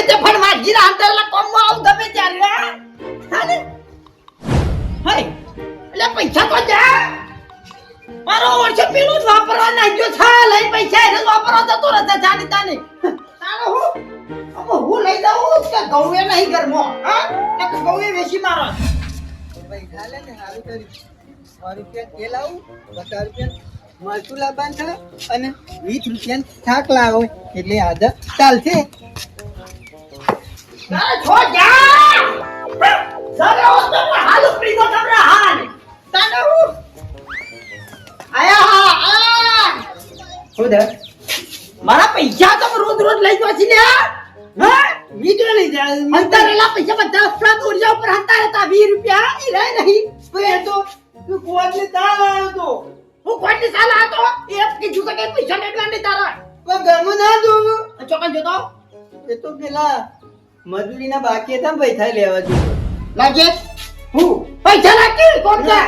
ગમે તે રહ્યા અંતર એટલે કોમમાં આવું ગમે ત્યારે, હા? હા એટલે પૈસા તો જા. મારો વર્ષે પીળું જ વાપરવા નાખ્યો છે. લઈ પૈસા એને વાપરવા જતો રહેશે જાની તાની તારો હું લઈ જાઉં કે એ નહીં ઘરમાં? હા? કે ઘઉં એ વેચી મારો પૈસા લે ને સારું કર્યું. સો રૂપિયા તેલ આવું પચાસ રૂપિયા મરચું લાવવાનું છે, અને વીસ રૂપિયા થાક લાવો. એટલે આદર ચાલશે. છો મારા પૈસા તમે રોજ રોજ લઈ જવા છે લ્યા હા? વીજળી લઈ જાય અંતરેલા પૈસા બધા દોરિયા ઉપર હતા રહેતા 20 રૂપિયા ઈ રહે નહીં. એ તો તું આવ્યો તો હું કોઈની સાલ હતો? એ કીધું તો કે પૈસા નીકળા નહીં તારા. પણ ઘરમાં ના એ તો મજૂરીના બાકી હતા પૈસા લેવા જોઈએ લાગે? હું? પૈસા નાખી કોણ છે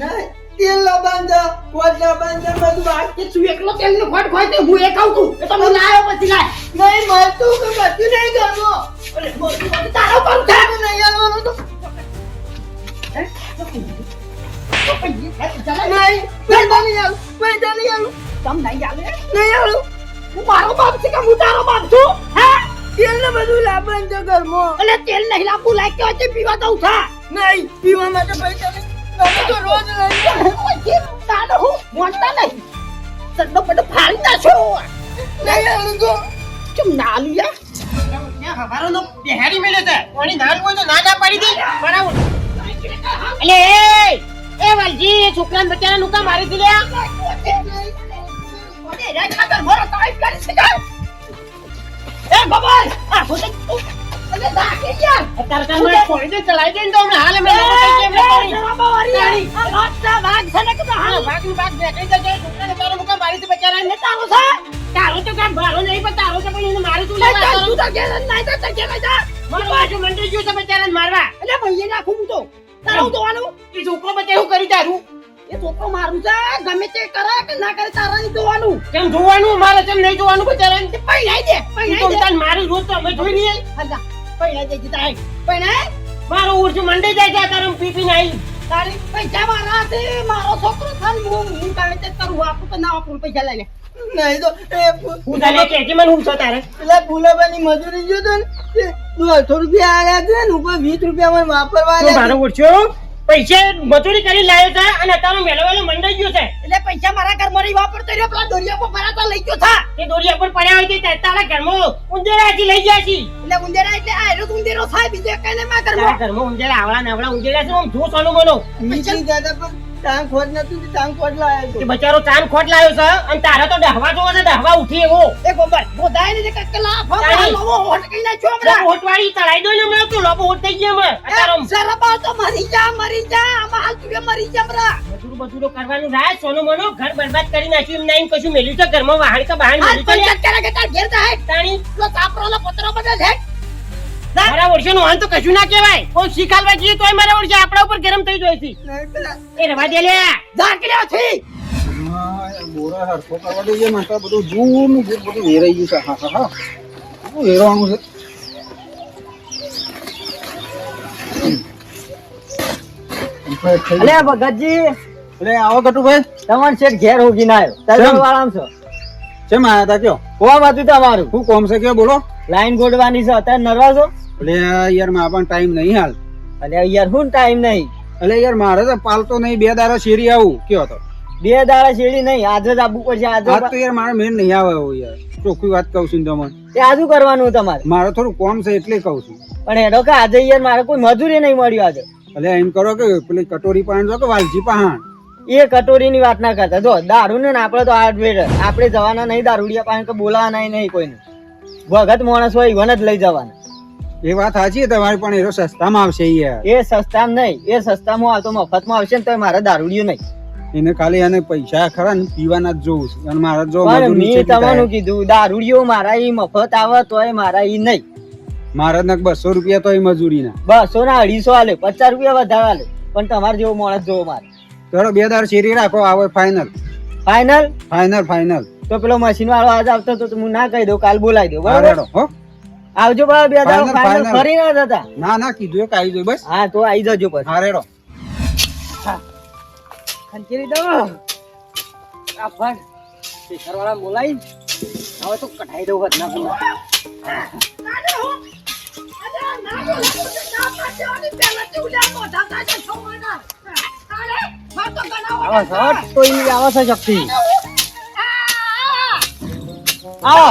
ના તેલ લાવવાનું છે કોટ લાવવાનું છે બધું બાકી. છું એકલો તેલનું ખોટ ખોય તે હું એક આવું છું એ તો હું લાયો પછી લાય. નહીં મળતું કે બધું નહીં ઘરમાં અરે મોટી તારો કોણ થાય નહીં આવવાનું તો. મારો બાપ છે કે હું તારો બાપ છું? હે? તેલ ને બધું લાવવાનું છે ઘરમાં. અને તેલ નહીં લાવવું લાગ્યો છે પીવા દઉં છે નહીં પીવા માટે પૈસા નહીં. તમે તો રોજ લઈ તાનો હું? મોનતા નહીં. સડો પડો ફાડી નાખો. નહીં અંગો તો ના બિહારી છે. કોની નાન હોય તો ના ના પાડી દે. બરાબર. એ એ વાલજી છોકરાને બચારા નુકા મારી દીધા તાઈ કરી છે કા એ બબાઈ આ બોતે અલે દા કે યાર! અત્યારે તાર મને છોડી દે ચલાઈ દે ને તો હમણાં હાલ કઈ કેમ રે પાડી. વાગી વાગ છે ને કે હા, હા ભાગની ભાગ બેઠી જશે છોકરાને તારો મુકામ મારી દે બચારાને. ને તારો છે? તારો તો કાંઈ ભારો નહીં પણ તારો તો એને મારું તું લેવા તો તું તારો. તો કે નહીં તો તે કે જા મારું બાજુ મંડી ગયું છે બચારાને મારવા. એટલે ભઈએ નાખું હું તો. આનું. એ છોકરો બચારો કરી તારું. એ છોકરો મારું છે ગમે તે કરે કે ના કરે તારા નહીં જોવાનું. કેમ જોવાનું? મારે કેમ નહીં જોવાનું બચારાને તે પૈણાઈ દે પૈણાઈ દે. તાન મારું રોજ તો અમે જોઈ લઈએ હજા પૈણાઈ દે જીતા પૈણાઈ મારો ઉર્જ મંડે જાય છે તારું પીપી નહીં તારી પૈસા મારા છે મારો છોકરો થાન હું હું ગમે તે કરું આપું તો ના આપું પૈસા લઈ લે નહીં તો એ હું તને કહેજે મને હું છો તારે? પેલા ફૂલાબાની મજૂરી જો તો ને તે દોઢસો રૂપિયા આવ્યા છે ને ઉપર વીસ રૂપિયા મને વાપરવા તો આવ્યા મારો ઉર્જો? પૈસે મજૂરી કરી લાવ્યો છે અને તારો મેલો વેલો મંડાઈ ગયો છે. એટલે પૈસા મારા ઘરમાં નહીં વાપરતો રહ્યો પેલા દોરિયા પર ભરાતા લઈ ગયો થા. તે દોરિયા પર પડ્યા હોય તે તારા ઘરમાં ઉંદેરાથી લઈ ગયા છે. એટલે ઉંદેરા એટલે આ એનો ઉંદેરો થાય બીજો કઈ મારા તારા ઘરમાં ઘરમાં ઉંદેરા આવડા નાવડા ઉંદેરા છે હું જો સોનું મનો વીસની દાદા પર ટાંગ ખોટ નતું તે ટાંગ ખોટ લાયો તે બચારો ટાંગ ખોટ લાયો છે? અને તારે તો ડહવા જોવો છે ડહવા ઉઠી એવો. એ ગોબર ગોદાય ને કે કલા ફમ તારી. હોટ કઈ ના છો હમણાં હોટવાળી તળાઈ દો ને હમણાં તું લોબો હોટ થઈ ગયા મે અતારો જરા તો મરી જા મરી જા આમાં હાલ તું મરી જા બરા બધું બધું કરવાનું રાય સોનું મનો ઘર બરબાદ કરી નાખ્યું એમ નહીં કશું મેલ્યું છે? ઘરમાં વાહણ કે બહાર મેલ્યું છે પંચાયત કે તાર ઘેર જાય તાણી? લો તાપરો નો પતરો બધા છે? મારા ઓળખ્યાનું નો તો કશું ના કહેવાય. કોઈ શીખાલવા જઈએ તોય મારા ઓળખ્યા આપણા ઉપર ગરમ થઈ જાય છે. એ રવા દે લે. ઝાકડ્યો છે બોરા હરખો કરવા દેજે મને તો બધું જૂનું ભૂત બધું વેરાઈ ગયું છે. હા હા હા. વેરવાનું છે? અલે ભગતજી. એટલે આવો કટુભાઈ. તમાર શેઠ ઘેર હોગી ના આવ્યો? તરફ વાળામ છો. કેમ આયા તા કયો? કોમ હતું તમારું? શું કોમ છે કયો? બોલો. લાઈન ગોડવાની છે. અત્યારે નરવા છો? એટલે યારમાં પણ ટાઈમ નહીં હાલ. અને યાર હું ટાઈમ નહીં. એટલે યાર મારે તો પાલતો નહીં બે દાડા શેરી આવું કયો તો. બે દાડા શેરડી નહીં આજે જ આબુ પડશે આજે આજ તો યાર મારે મેન નહીં આવે એવું યાર. ચોખ્ખી વાત કહું છું તમને. તે આજુ કરવાનું તમારે. મારે થોડું કોમ છે એટલે કહું છું. પણ એનો કે આજે યાર મારે કોઈ મજૂરી નહીં મળ્યું આજે. એટલે એમ કરો કે પેલી કટોરી પાણ જો કે વાલજી પહાણ. એ કટોરીની વાત ના કરતા. જો દારૂ ને આપણે તો આઠ વેર આપણે જવાના નહીં દારૂડિયા પાસે બોલાવાના નહીં કોઈને. ભગત માણસ હોય ઈવન જ લઈ જવાના. એ વાત સાચી તમારી પણ એનો સસ્તામાં આવશે એ સસ્તામાં નહીં એ સસ્તામાં આવતો મફતમાં આવશે ને તો મારે દારૂડિયું નહીં. એને ખાલી એને પૈસા ખરા ને પીવાના જ જોઉં છું. અને મારા જો મેં તમારું કીધું દારૂડિયો મારા ઈ મફત આવે તોય મારા ઈ નહીં. મારા નક બસો રૂપિયા તો મજૂરીના. બસો ના અઢીસો આલે પચાસ રૂપિયા વધારે આલે. પણ તમારે જેવો માણસ જોવો મારે. ચલો બે દાર શેરી રાખો આવે ફાઇનલ ફાઇનલ ફાઇનલ ફાઇનલ તો પેલો મશીન વાળો આજ આવતો તો હું ના કહી દઉં કાલ બોલાવી દઉં બરાબર? હો. આવજો બા બે દાડો final. ફરી ના જતા ના ના કીધું એક આવી જોઈ બસ. હા તો આવી જજો પછી. હા રેડો. ખંચેરી દો. આ ફળ શેખરવાળા બોલાઈ હવે તો કઢાઈ દઉં ના બોલા. આવો શોટ તો ઈ આવો છે શક્તિ. આવો.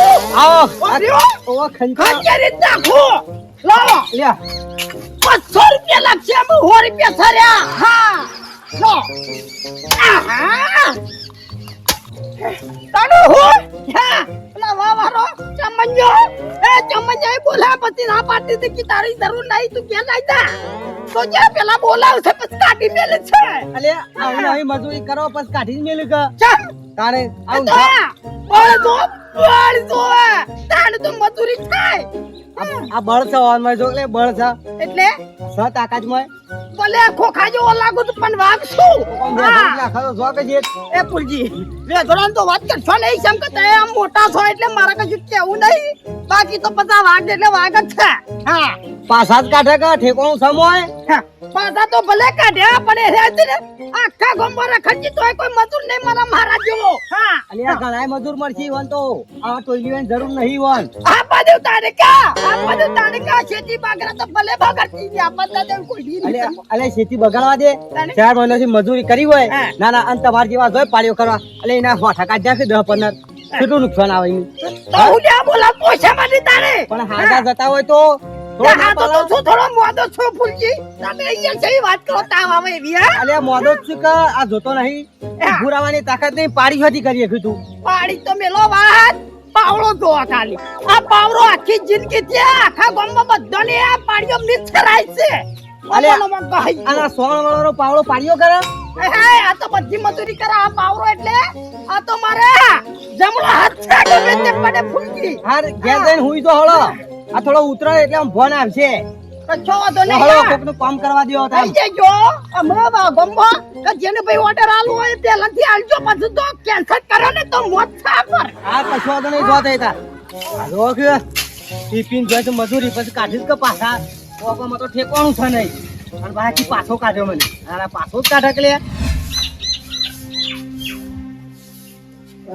આવો? ઓ જ નાખું. લાવો. લ્યા. બસો રૂપિયા લાગશે. અમે સો રૂપિયા થયા હા. લો. તાડો હો. હા. પેલા વાવારો. ચમંજો એ ચમંજો એ બોલા પછી ના પાડતી હતી કે તારી જરૂર નહીં તું ક્યાં લાઈ જા. તો જ્યાં પેલા બોલાવશે પછી કાઢી મેલે છે. અલે આવી આવી મજૂરી કરો પછી કાઢી મેલી કે. તારે આવું થા- બળ જો બળ જો તાણ તો મજૂરી થાય. આ બળ છે ઓનમાં જો એટલે બળ છે. એટલે? છ તાકાતમાં ભલે ખોખા જેવો લાગુ તો પણ વાગ શું? કોમ બે હા. ધોરલા ખરો જો કે જે એ પુલજી બે ધોરણ તો વાત કરશો નહીં કેમ કે તમે આમ મોટા છો એટલે મારા કશું કેવું નહીં. બાકી તો પચાસ વાગ એટલે વાગ જ છે. હા. પાછા જ કાઢે કે ઠેકોણું સમોય. પાછા તો ભલે કાઢ્યા પણ એ રહ્યા ને. આખા ગોમ્બો રખડજી તો કોઈ મજૂર નહીં મારા મહારાજ જેવો. હા. અને આ ઘણાય મજૂર મળશે વન તો આ ટોયલીઓની જરૂર નહીં વન આ બાજુ તારે કા આ બાજુ તારે કા ખેતી બાગરા તો ભલે ભાગતી છે આ બધા દેવ કોઈ નહીં. અલે ખેતી બગાડવા દે? ચાર મહિનાથી મજૂરી કરી હોય? ના ના અને તમારા જેવા જોઈ પાળીઓ કરવા. અલે એના હોઠા કાઢ્યા છે દહ પંદર. કેટલું નુકસાન આવે એનું? તો હું બોલા પોછા માંથી તારે? પણ હાજા જતા હોય તો? પાડો. જ હતી કરી કીધું. તો મેલો વાત. પાવડો ખાલી. આ પાવડો આખી જિંદગી આખા ગામમાં બધાને આ પાડીઓ મિસ કરાય છે. અલે, અમોનોમાં ગાય. આના સોણ વાળો પાવડો પાડ્યો કરે હે, હે, આ તો બધી મજૂરી કરે આ પાવડો એટલે આ તો મારે જમણો હાથ છે ગમે તે પડે ફૂલકી હાર ઘેર જઈને હુઈ તો હળો. આ થોડો ઉતરે એટલે આમ ફોન આવશે. કચ્છો વાંધો નહીં હળો કોકનું કામ કરવા દ્યો હતા થઈ જજો હમણાં બા કે જેને ભાઈ ઓર્ડર આલવો હોય પહેલાથી આલજો પછી તો કેન્સલ કરો ને તો મોત થા પર કશો વાંધો નહીં થઈ જો ટિફિન જોઈ તો મજૂરી પછી કાઢી કે પાછા? કોકમાં તો ઠેકવાનું છે નહીં. અને બાકી પાછો કાઢ્યો મને. અરે પાછો જ કાઢક લે?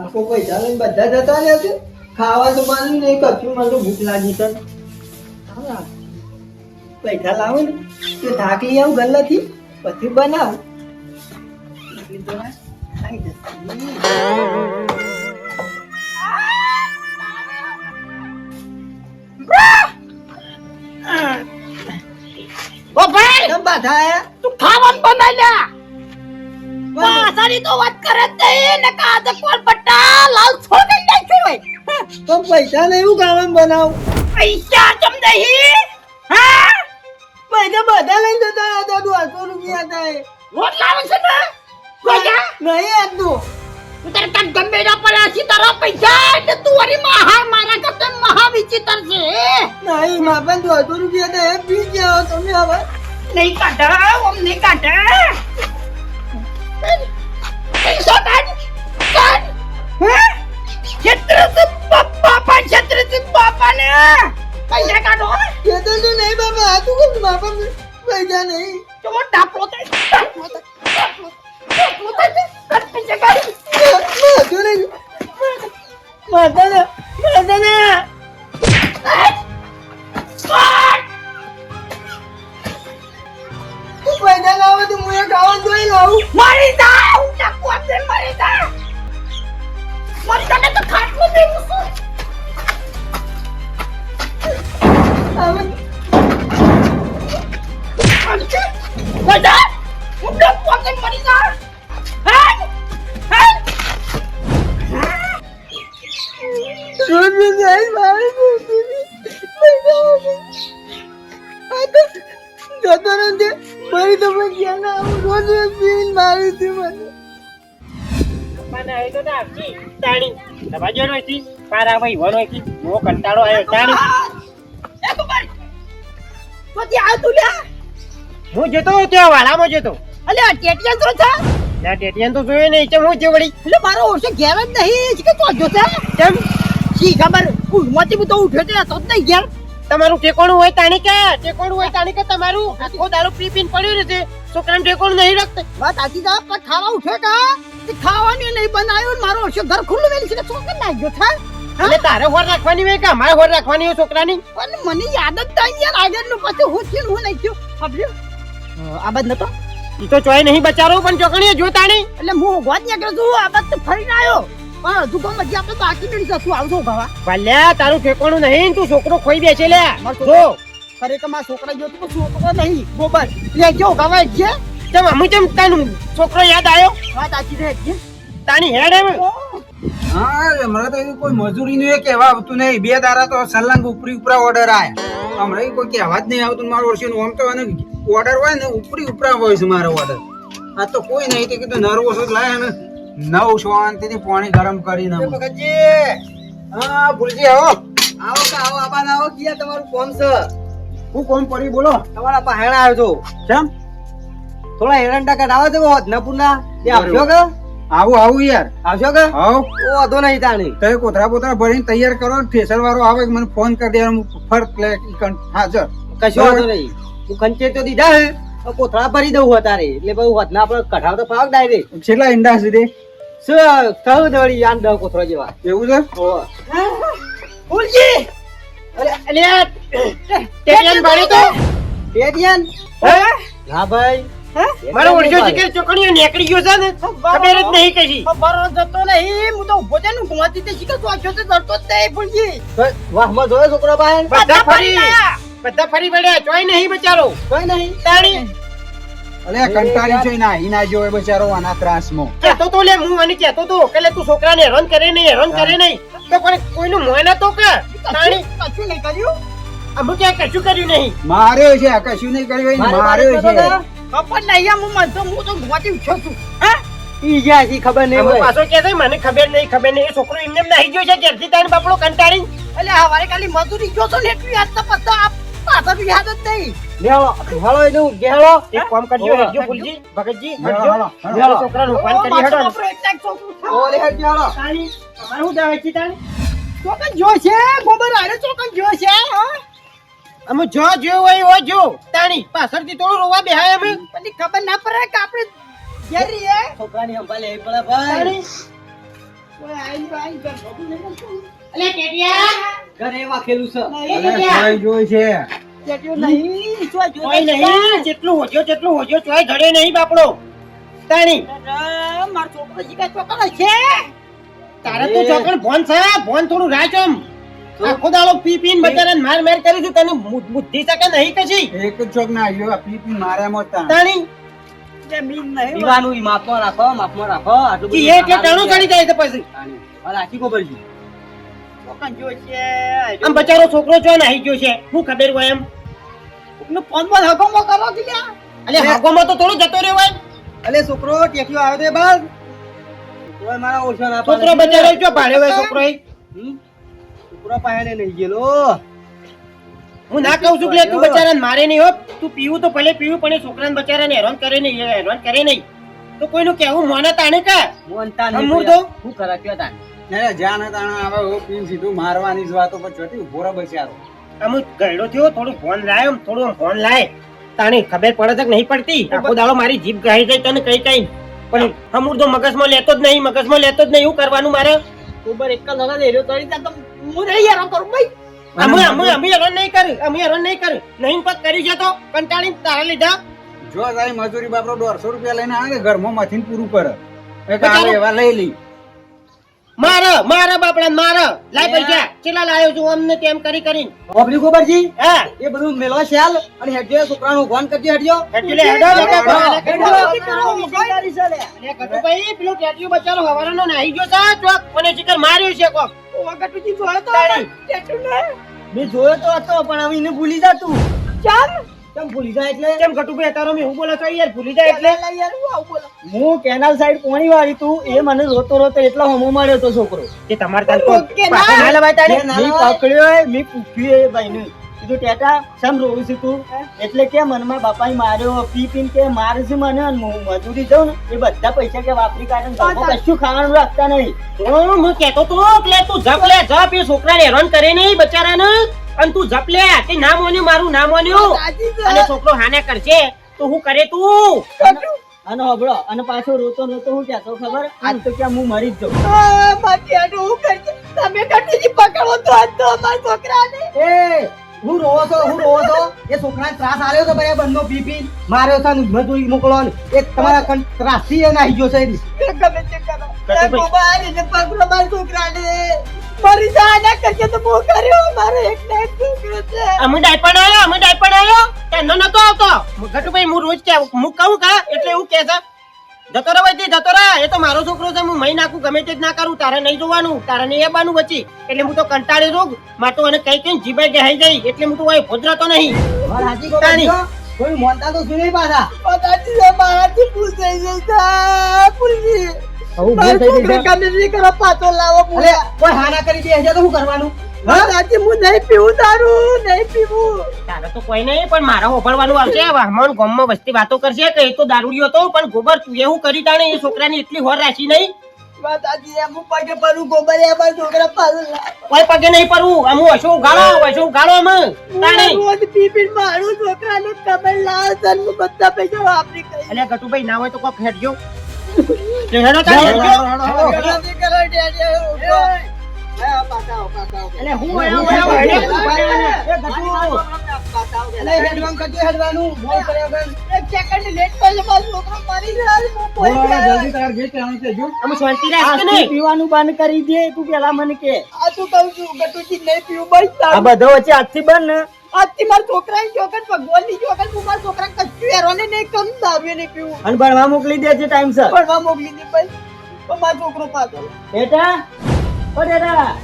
આખો પૈસા લઈને બધા જતા રહ્યા છે? ખાવા તો માનું નહીં કશું મને તો ભૂખ લાગી છે. પૈસા લાવો ને. તો થાક લઈ આવું ગલ્લાથી પછી બનાવું. જશે. ઓ ભાઈ! કેમ પાછા તું ખાવાનું બનાવી લે! પાછાની તો વાત કરે જ નહીં ને કા કોલ પટ્ટા લાલ છોડી દે છે ભાઈ તો પૈસા ને એવું ખાવાનું બનાવ. પૈસા જમ નહીં? હા? પૈસા બધા લઈ જતા હતા દોઢસો રૂપિયા થાય. રોટ લાવે છે ને? નહીં આટલું તું તારે કાંઈક ગમે ના પડે તારા પૈસા એટલે તું અરે મહા મારા કરતા મહા વિચિત્ર છે નહીં માપન દોઢસો રૂપિયા થાય એ પી ગયો તમે હવે. નહીં કાઢા ઓમ નહીં કાઢા પૈસા કાઢ કાઢ. હે? છેત્રથી પપ્પા પણ છેત્રથી બાપા ને પૈસા કાઢો એ તો નહીં બાબા તું કોણ બાપા? પૈસા નહીં. જો ડાપો થાય મારે પૈસા આ તો જતો નથી મારી તો ના આવું રોજ રોજ પીને મારી હતી મને મને આવી તો? આવતી તાણી દબાજો નો હતી પારા ભાઈ વનો હતી મો કંટાળો આવ્યો. તાણી. એ કુમાર તો આવતું લ્યા હું જતો ત્યાં વાળામાં જતો. અલે આ ટેટિયા શું છે ટેટિયન તો જોયો નહીં. હું જે વળી? એટલે મારો ઓછો ઘેર જ નહીં. કે તો જોતા કેમ શી ખબર? ઊંઘમાંથી તો ઉઠ્યો તો હતો જ નહીં યાર તમારું ટેકોણું હોય તાણી કે ટેકોણું હોય તાણી કે તમારું? આખો દારૂ પી પીને પડ્યું રહેશે. છોકરાને ટેકોણું નહીં રાખતા. વાત સાચી છે પણ ખાવા ઉઠે કા તે ખાવાનું નહીં બનાવ્યું ને મારો હશે ઘર ખુલ્લું વેલી છે ચોકન નાખ્યો થા એટલે તારે હોર રાખવાની હોય કે અમારે હોર રાખવાની હોય છોકરાની? પણ મને યાદ જ થાય યાર આગળનું પછી હું થયું હું નહીં થયું? સાંભળ્યું આ બધ નતો? ઈ તો ચોય નહીં બચારો પણ ચોકણીએ જોતાણી એટલે હું ગોદ નીકળ્યો છું આ બધ તો ફરીને આવ્યો. પણ હજુ ગામ હજી આપણે બાકી નહીં જશું આવજો ગાવા ભલ્યા તારું ઠેકોણું નહીં તું છોકરો ખોઈ બેસે લે. જો. ખરેખર મારા છોકરા તો છોકરો નહીં ગોબર લે જો ગાવા છે. ચમ અમુ તાનું છોકરો યાદ આવ્યો? વાત આખી છે છે. તાની હેડ એમ? હા મને તો કોઈ મજૂરી નું એ કહેવા આવતું નહીં. બે દારા તો સલંગ ઉપરી ઉપરા ઓર્ડર આયા. હમણાં કોઈ કહેવા જ નહીં આવતું મારું વર્ષે આમ તો ઓર્ડર હોય ને ઉપરી ઉપરા હોય છે મારો ઓર્ડર આ તો કોઈ નહીં તે કીધું નર્વસ જ લાય ને. નવ શાંતિથી પાણી ગરમ કરીને આમ. ભગતજી હા ભૂલજી આવો. આવો કે આવો આબાન આવો કિયા તમારું કોમ છે. હું કોમ પડી બોલો. તમારા પહેણા આવ્યો છું. કેમ? થોડા એરંડા છે હોદનાપુરના તે આપજો કે? આવું આવું યાર. આવજો કે? આવો. ઓ વાંધો નહીં તાણી. તમે કોથરા બોતરા ભરીને તૈયાર કરો થેસર વાળો આવે મને ફોન કરી દે હું ફર્ક લે ઈ કણ હાજર કશો વાંધો નહીં. હું કંચે તો દીધા હે કોથળા ભરી દઉં અત્યારે. એટલે બહુ વધના આપણે કઢાવ તો ફાવ ડાયરેક્ટ. છેલ્લા ઈંડા સુધી? શું થયું જેવા? એવું છે. ફૂલજી! ભાડી તો? હે? ભાઈ. મારો ચોકણીઓ નીકળી ગયો છે ને ખબર જ નહીં કશી બરો જતો નહીં. હું તો ઊભો છે ને ગુમાતી તે શીખર તો આખ્યો છે ડરતો જ નહીં ફૂલજી. વાહમાં જોયો છોકરો ભાઈ બધા ફરી. બધા ફરી વળ્યા. ચોય નહીં બચારો. કોઈ નહીં. તાણી. અલે કંટાળી છે ના ઈ ના બચારો આના ત્રાસમાં. કહેતો તો લે હું મને કહેતો તો કે લે તું છોકરાને હેરાન કરે નહીં હેરાન કરે નહીં. તો પણ કોઈનું મોય નતો કે તાણી? કશું નહીં કર્યું? અમુક ક્યાં કશું કર્યું નહીં. માર્યો છે કશું નહીં કર્યું માર્યો છે. ખબર નહીં હું મનતો હું તો ગુમાતી ઉઠ્યો છું. હા? ઈ જ્યાં છે ખબર નહીં અમુક પાછો કે છે મને ખબર નહીં ખબર નહીં. એ છોકરો એમને એમ નાહી ગયો છે ઘેરથી તાણ બાપડો કંટાળી એટલે હવારે ખાલી મજૂરી ગયો તો ને એટલું યાદ તો પછી આ પાછળ બી યાદ જ નહીં લેવો હાલો એનું ગેહળો એક કામ કરજો હેડજો ફૂલજી ભગતજી હેડજો. હાલો, હાલો. લેવો છોકરાનું કરી હેડો બાપરો એકલા એક છોકરું. ઓ શું દાવે છે તાણી ચોકન જો છે ગોબર આરે ચોકન જો છે હા. અમે જો જો હોય જો. તાણી પાછળથી થોડું રોવા બેહાય અમે. પછી ખબર ના પડે કે આપણે ઘેર છોકરાની પડે ભાઈ. આઈ આઈ નહીં પડતું. અલે ટેટિયા. ઘરે વાખેલું છે. અલે સોય જોઈ છે. જેટ્યું નહીં, જો જો નહીં જેટલું હોજો જેટલું હોજો ચોય ઘડે નહીં બાપડો. તાણી. અરે, છોકરો જી કાંઈ ચોકન તારે તો ચોકડ ભોન છે ભોન થોડું રાચ આખો દાડો પી પીને બચારાને માર માર કરી છે તને બુદ્ધિ શકે નહીં કશી? એક જ ચોક ના આવ્યો આ પી પી માર્યા મોત તાણી. દીવાનું માપમાં રાખો માપમાં રાખો આટલું એ કે ટાણું ચડી જાય પછી. છે. આમ બચારો છોકરો ચો નાહી ગયો છે. શું ખબર હોય એમ? ફોનમાં હગમો કરો કે? અલે હાગોમાં તો થોડો જતો રહ્યો હોય અલે છોકરો ટેક્યો આવ્યો તે બસ તોય મારા ઓછો ના છોકરો બચારો છો ભાડે હોય છોકરો. છોકરો પાસે નહીં ગયેલો. હું ના કહું છું કે તું બચારાને મારે નહીં હો. તું પીવું તો ભલે પીવું પણ એ છોકરાને બચારાને હેરાન કરે નહીં હેરાન કરે નહીં. તો કોઈનું કેવું મને તાણે કા? મોનતા નહીં? શું કરા કયો તાન અરે જ્યાં ને તાણે આવે પીને સીધું મારવાની જ વાતો પર ચોટી ઊભો રહે બચારો. અમુક ગયડો થયો થોડું ફોન લાય આમ થોડું ફોન લાય. તાણી ખબર પડે છે કે નહીં પડતી? આખો દાડો મારી જીભ ગાઈ જાય તને કઈ કઈ. પણ હમુર તો મગજમાં લેતો જ નહીં મગજમાં લેતો જ નહીં એવું કરવાનું મારે? ગોબર એક લગા દે રહ્યો તરી તો હું રહી યાર કરું ભાઈ. અમે અમે અમે હેરાન નહીં કરી અમે હેરાન નહીં કરી. નહીં પગ કરી જતો કંટાળી તારા લીધા. જો તારી મજૂરી બાપરો દોઢસો રૂપિયા લઈને આવે ને ઘરમાં માથીને પૂરું કરે? એક આવે એવા લઈ લઈ મારે મારે બાપડા મારે લાય પૈસા કેટલા લાયો છું અમને તેમ કરી કરી ઓબલી ગોબરજી હા એ બધું મેલો શાલ અને હેડજો છોકરાનું ફોન કરજો હેડજો એટલે હેડો લે. અરે ગટુભાઈ, પેલો ટેટીયો બચારો હવારનો નાહી ગયો તા, તો મને શિખર માર્યો છે કોક. ઓ કટુજી જોયો તો તાળી. જેટ્યું મે જોયો તો હતો પણ હવે એને ભૂલી જા તું ચાલ કેમ ભૂલી જાય એટલે? કેમ ગટુભાઈ તારો મેં હું બોલો છો યાર ભૂલી જાય એટલે? યાર હું આવું બોલો? હું કેનાલ સાઈડ કોણી વાળી તું એ મને રોતો રોતો એટલો હમો માર્યો તો છોકરો. કે તમાર તાર. પાછો ના લેવાય તારે? મી પકડ્યો મી પૂછ્યું એ ભાઈને. કીધું ટેટા સમ રોવું છું તું? એટલે કે મનમાં બાપાએ માર્યો પી પીન કે મારે છે મને મજૂરી જાઉં ને એ બધા પૈસા કે વાપરી કાઢે ને કશું ખાવાનું રાખતા નહીં. તો હું કેતો તો કે તું જપ લે જપ એ છોકરાને હેરાન કરે નહીં બચારાને. અને તું જપ લે તે ના મોન્યું મારું ના મોન્યું. અને છોકરો હાને કરશે તો હું કરે તું? અને હબળો અને પાછો રોતો રોતો હું કહેતો ખબર? આજ તો ક્યાં હું મરી જ જાઉં. બાકી હું કરશે? તમે કટીજી પકડો તો આજ તો અમારા છોકરાને. એ હું રોવો છો હું રોવો છો? એ છોકરાને ત્રાસ આવ્યો છે ભાઈ બંધો પી પી. માર્યો છે ને મજૂરી મોકલો ને એક તમારા કન ત્રાસથી એ નાહી ગયો છે એ. ગમે તે કરો. એ છોકરાને મરી જા ના કરશે તો હું કર્યો. મારો એક ને એક છોકરો છે. અમે ડાયપણ આવ્યો અમે ડાયપણ આવ્યો તેનો નતો આવતો? ગટુભાઈ હું રોજ કે હું કહું કા? એટલે એવું કે છે. જતો રહે ભાઈ જતો રહે. એ તો મારો છોકરો છે હું મહી નાખું ગમે તે જ ના કરું તારે નહીં જોવાનું તારે નહીં આવવાનું બચી એટલે હું તો કંટાળી રોગમાં તો એને કઈ કઈ જીભાઈ ગહાઈ જાય એટલે હું તો અહીં ભોજરાતો નહીં. મારા? કોઈ મોનતા તો સુની પાછા? પતાજી છે મારાથી ભૂલ થઈ ગઈ છે. ભૂલ થઈ ગઈ છોકરો છે. ગમે કરો પાછો લાવો અરે કોઈ હાના કરી દે છે તો શું કરવાનું? પતાજી હું નહીં પીવું તારું નહીં પીવું. તારે તો કોઈ નહીં પણ મારે હોભળવાનું આવશે. વાહમાં ગામમાં વસ્તી વાતો કરશે કે એ તો દારૂડિયો હતો પણ ગોબર તું એવું કરી તાણે એ છોકરાની એટલી હોર રાખી નહીં. પતાજી એમ પગે પરું ગોબરે છોકરા પાછો કોઈ પગે નહીં અમુ હશો ઉગાડો હશો ઉગાડો અમે તાણે. રોજ પી પી મારું છોકરાને કમર લાવ છે હું બધા પૈસા વાપરી કરી. એટલે ગટુભાઈ ના હોય તો કોક હેડજો. હેડો હું ગટુ. હેડવામ કરજો હેડવાનું બોલ કર્યા. એક સેકન્ડ લેટ કરજો બસ છોકરો મરી જાય હું પોઈ જલ્દી તાર ઘેર ચાલુ છે, જો. અમે શાંતિ રાખ નહીં? પીવાનું બંધ કરી દે તું પેલા મને કે. આ તું કહું છું? ગટુજી નહીં પીવું બસ આ બધો વચ્ચે આજથી બંધ ને. આજથી મારા છોકરાની જોગન ભગવાનની જોગન હું મારા છોકરા કચ્છું એરોને નહીં કમ દાવ્યો નહીં પીવું. અને ભણવા મોકલી દેજે ટાઈમસર ભણવા મોકલી દે ભાઈ તો મારો છોકરો પાછો બેટા ઓ બેટા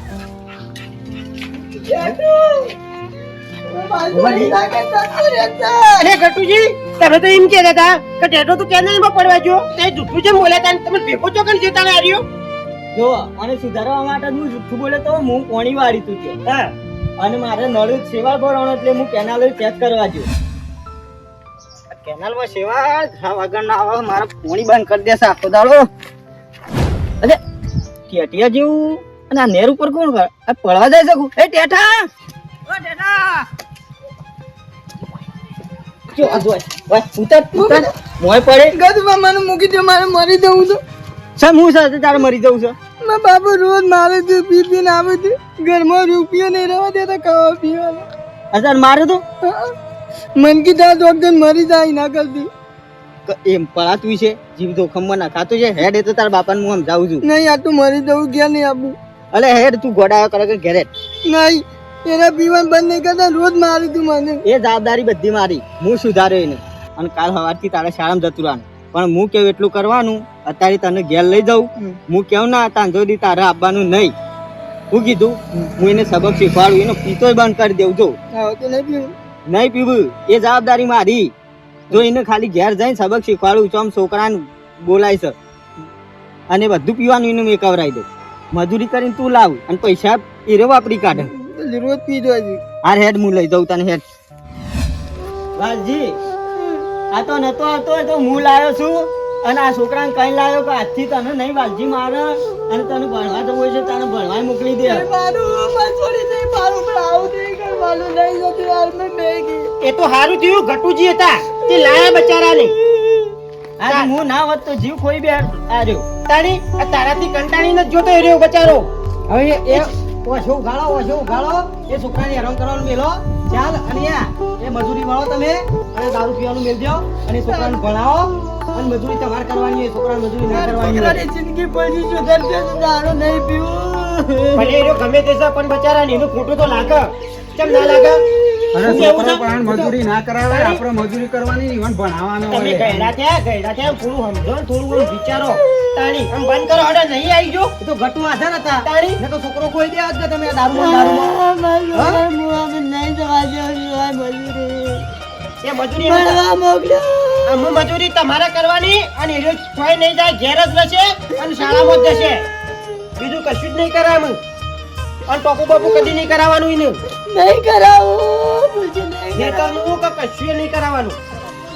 અરે ગટુજી તમે તો એમ કહેતા હતા કે ટેટો તો કેનાલમાં પડવા જો તે જૂઠું છે બોલે હતા તમે ભેગો ચોકન જતા આવ્યો જો અને સુધારવા માટે હું જુઠ્ઠું બોલે તો હું પોણી વાળી તું કે હા. અને મારે નળ સેવા ભરવાનો એટલે હું કેનાલ ચેક કરવા જો કેનાલમાં સેવા? વગર ના આવે મારા પોણી બંધ કરી દેશે આખો દાડો. અરે ટેટિયા જેવું. અને આ નેર ઉપર કોણ આ પડવા જાય શકું એ ટેઠા! ઓ ટેઠા! જો આ ઓય ઉતર ઉતર મોય પડે. ગદમાં મને મૂકી દે મારે મરી જવું છે. સમ હું સાથે તારે મરી જવું છે? મા બાપુ રોજ મારે છે પી પીને આવે છે ઘરમાં રૂપિયો નહીં રહેવા દેતા ખાવા પીવાનું. અસર મારે તો? મન તા ડોક્ટર મરી જાય ના કરતી. ક- એમ પડાતું છે જીવ જોખમમાં ના ખાતું છે હેડ એ તો તારા બાપાને હું સમજાવું છું. નહીં આ તું મરી જવું ક્યાં નહીં આપું અલે હેડ તું ગોડાયો કરે કે ઘેરે? નહીં એને પીવાનું બંધ નહીં કરતા રોજ મારી તું મને. એ જવાબદારી બધી મારી હું સુધાર્યો એને. અને કાલ સવારથી તારે શાળામાં જતું રહેવાનું. પણ હું કેવું એટલું કરવાનું અત્યારે તને ઘેર લઈ જાઉં. હું કેવું ના તાંજો સુધી તારે આપવાનું નહીં. હું કીધું હું એને સબક શીખવાડું એનો પીતો બંધ કરી દેવું જો. તો નહીં પીવું. નહીં પીવું એ જવાબદારી મારી. જો એને ખાલી ઘેર જઈને સબક શીખવાડું તો આમ છોકરાને બોલાય છે. અને બધું પીવાનું એને મેં કવરાઈ દઉં. મજૂરી કરીને તું લાવ અને પૈસા એ રહ્યો વાપરી કાઢે. રોજ પીજો હાર હેડ હું લઈ જાઉં તને હેડ. વાલજી આ તો નતો આવતો તો હું લાવ્યો છું. અને આ છોકરાને કઈ લાવ્યો કે આજથી તને નહીં વાલજી મારે. અને તને ભણવા જવું હોય છે તને ભણવા મોકલી દે. એ તો સારું થયું ઘટુજી હતા. તે લાયા બચારાને. આજે હું ના હોત તો જીવ કોઈ બે આર્યો તાણી આ તારાથી કંટાળીને જ જોતો રહ્યો બચારો. હવે એ ઓછો ઉઘાડો ઓછો ઉઘાડો. એ છોકરાને હેરાન કરવાનું મેલો. ચાલ અને આ એ મજૂરી વાળો તમે. અને દારૂ પીવાનું મેલજો અને છોકરાને ભણાવો. અને મજૂરી તમારે કરવાની હોય છોકરાને મજૂરી ના કરવાની હોય. જિંદગી પછી સુધરશે તો દારૂ નહીં પીવું. ભલે એ ગમે તે પણ પણ બચારાને એનું ખોટું તો લાગે. કેમ ના લાગે? અરે છોકરો પણ મજૂરી ના કરાવે આપણે મજૂરી કરવાની ઈવન ભણાવવાનો તમે ગયડા થયા ગયડા થયા થોડું સમજો થોડું આમ વિચારો. તાણી આમ બંધ કરો હડે નહીં આવી ગયો. એ તો ગટુ આધાર હતા. તાણી ને તો છોકરો કોઈ દે જ તમે આ દારૂમાં દારૂમાં નહીં જવા દેવું મજૂરી. એ મજૂરી મોકલ્યો. આમ મજૂરી તમારે કરવાની અને એ છોય નહીં જાય ઘેર જ રહેશે અને શાળામાં જ જશે. બીજું કશું જ નહીં અમે અને ટોપુ બાપુ કદી નહીં કરાવવાનું એને નહીં કરાવું મુજે નહીં હું કે કશું નહીં કરાવવાનું.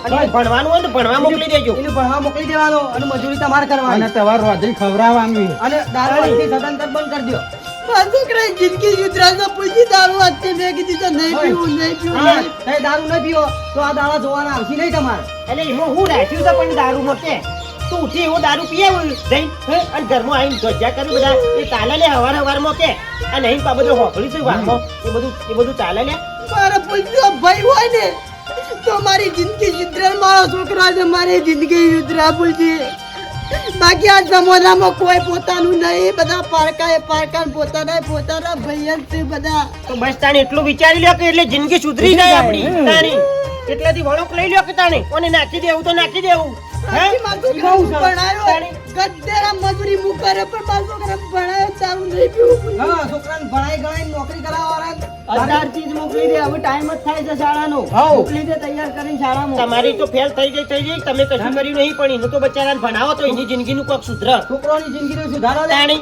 અને ભણવાનું હોય ને તો ભણવા મોકલી દેજો. એને ભણવા મોકલી દેવાનો અને મજૂરી તમારે અને કરવાની તમારે ખવડાવવાની અને દારૂ આજથી સદંતર બંધ કરી દો મારા છોકરાએ જિંદગી સુધરાશે પૂછી દારૂ હાથથી મેં કીધી તો નહીં પીવું નહીં પીવું નહીં. દારૂ નહીં પીવો તો આ દાડા જોવાના આવશે નહીં તમારે. એટલે એમાં હું રાખ્યું છે પણ દારૂ કે તું ઉઠી એવો દારૂ પીએ જઈ. હે? અને ઘરમાં આવીને ધ્વજા કરી બધા. એ ચાલે લે હવાર હવારમાં કે અને અહીં પા બધું હોકળી છે વાતમાં એ બધું એ બધું ચાલે લે મારા પૂછ્યો ભાઈ હોય ને તો મારી જિંદગી સુધરે મારો છોકરો છે મારી જિંદગી સુધરા છે બાકી આ જમાનામાં કોઈ પોતાનું નહીં બધા પારકા એ પારકા પોતાના પોતાના ભાઈ છે બધા. તો બસ તાણે એટલું વિચારી લ્યો કે એટલે જિંદગી સુધરી જાય આપણી તાણી. એટલાથી વળોક લઈ લ્યો કે તાણે. કોને નાખી દેવું તો નાખી દેવું. હે? બાકી ગદ્દેરા મજૂરી હું કરે પણ મારો છોકરો ભણાયો સારું નહીં પીવું હા છોકરાને ભણાઈ ગણાઈને નોકરી કરાવવાના અઢાર ચીજ મોકલી દે હવે ટાઈમ જ થાય છે શાળાનો. મોકલી દે તૈયાર કરીને શાળામાં. તમારી તો ફેલ થઈ ગઈ થઈ ગઈ. તમે કશું કર્યું નહીં પણ એનું તો બચારાને ભણાવો તો એની જિંદગીનું કોક સુધર. છોકરાની જિંદગીનો સુધારો લેણી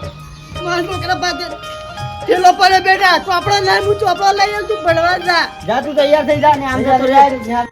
મારા છોકરા પાસે ઠેલો પડે બેટા ચોપડા લાય હું ચોપડા લઈ આવું તું ભણવા જા. જા તું તૈયાર થઈ જા ને આમ જા જાય.